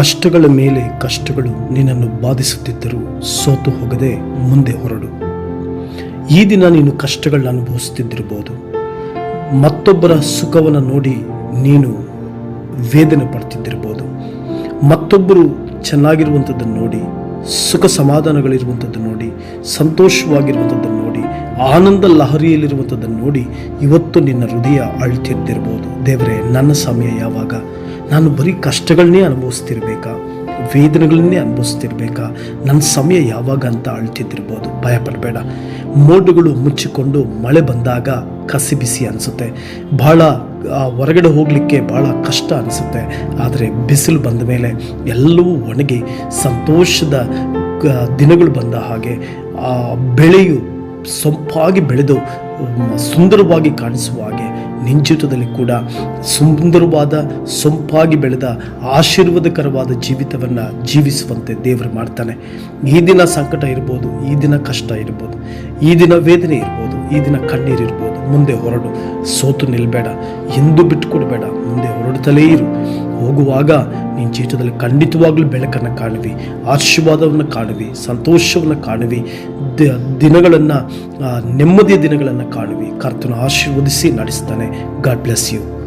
ಕಷ್ಟಗಳ ಮೇಲೆ ಕಷ್ಟಗಳು ನಿನ್ನನ್ನು ಬಾಧಿಸುತ್ತಿದ್ದರೂ ಸೋತು ಹೋಗದೆ ಮುಂದೆ ಹೊರಡು. ಈ ದಿನ ನೀನು ಕಷ್ಟಗಳನ್ನ ಅನುಭವಿಸುತ್ತಿದ್ದಿರಬಹುದು. ಮತ್ತೊಬ್ಬರ ಸುಖವನ್ನು ನೋಡಿ ನೀನು ವೇದನೆ ಪಡ್ತಿದ್ದಿರ್ಬೋದು ಮತ್ತೊಬ್ಬರು ಚೆನ್ನಾಗಿರುವಂಥದ್ದನ್ನು ನೋಡಿ, ಸುಖ ಸಮಾಧಾನಗಳಿರುವಂಥದ್ದನ್ನು ನೋಡಿ ಸಂತೋಷವಾಗಿರುವಂಥದ್ದನ್ನು ನೋಡಿ, ಆನಂದ ಲಹರಿಯಲ್ಲಿರುವಂಥದ್ದನ್ನು ನೋಡಿ ಇವತ್ತು ನಿನ್ನ ಹೃದಯ ಅಳ್ತಿರ್ತಿರ್ಬೋದು ದೇವರೇ, ನನ್ನ ಸಮಯ ಯಾವಾಗ ನಾನು ಬರೀ ಕಷ್ಟಗಳನ್ನೇ ಅನುಭವಿಸ್ತಿರ್ಬೇಕಾ? ವೇದನೆಗಳನ್ನೇ ಅನುಭವಿಸ್ತಿರ್ಬೇಕಾ? ನನ್ನ ಸಮಯ ಯಾವಾಗ ಅಂತ ಅಳ್ತಿದ್ದಿರ್ಬೋದು? ಭಯಪಡಬೇಡ. ಮೋಡುಗಳು ಮುಚ್ಚಿಕೊಂಡು ಮಳೆ ಬಂದಾಗ ಕಸಿ ಬಿಸಿ ಅನಿಸುತ್ತೆ. ಭಾಳ ಹೊರಗಡೆ ಹೋಗಲಿಕ್ಕೆ ಭಾಳ ಕಷ್ಟ ಅನಿಸುತ್ತೆ. ಆದರೆ ಬಿಸಿಲು ಬಂದ ಮೇಲೆ ಎಲ್ಲವೂ ಒಣಗಿ ಸಂತೋಷದ ದಿನಗಳು ಬಂದ ಹಾಗೆ ಆ ಬೆಳೆಯು ಸೊಂಪಾಗಿ ಬೆಳೆದು ಸುಂದರವಾಗಿ ಕಾಣಿಸುವ ಹಾಗೆ ನಿನ್ನ ಜೀವಿತದಲ್ಲಿ ಕೂಡ ಸುಂದರವಾದ, ಸೊಂಪಾಗಿ ಬೆಳೆದ, ಆಶೀರ್ವಾದಕರವಾದ ಜೀವಿತವನ್ನು ಜೀವಿಸುವಂತೆ ದೇವರು ಮಾಡ್ತಾನೆ. ಈ ದಿನ ಸಂಕಟ ಇರ್ಬೋದು, ಈ ದಿನ ಕಷ್ಟ ಇರ್ಬೋದು, ಈ ದಿನ ವೇದನೆ ಇರ್ಬೋದು, ಈ ದಿನ ಕಣ್ಣೀರು ಇರ್ಬೋದು, ಮುಂದೆ ಹೊರಡು, ಸೋತು ನಿಲ್ಬೇಡ, ಎಂದು ಬಿಟ್ಟುಕೊಡ್ಬೇಡ ಮುಂದೆ ಹೊರಡುತ್ತಲೇ ಇರು. ಹೋಗುವಾಗ ನಿನ್ನ ಜೀವಿತದಲ್ಲಿ ಖಂಡಿತವಾಗ್ಲೂ ಬೆಳಕನ್ನು ಕಾಣುವಿ, ಆಶೀರ್ವಾದವನ್ನು ಕಾಣುವಿ, ಸಂತೋಷವನ್ನು ಕಾಣುವಿ ದಿನಗಳನ್ನು ನೆಮ್ಮದಿಯ ದಿನಗಳನ್ನು ಕಾಣುವಿ. ಕರ್ತನ ಆಶೀರ್ವದಿಸಿ ನಡೆಸ್ತಾನೆ. God bless you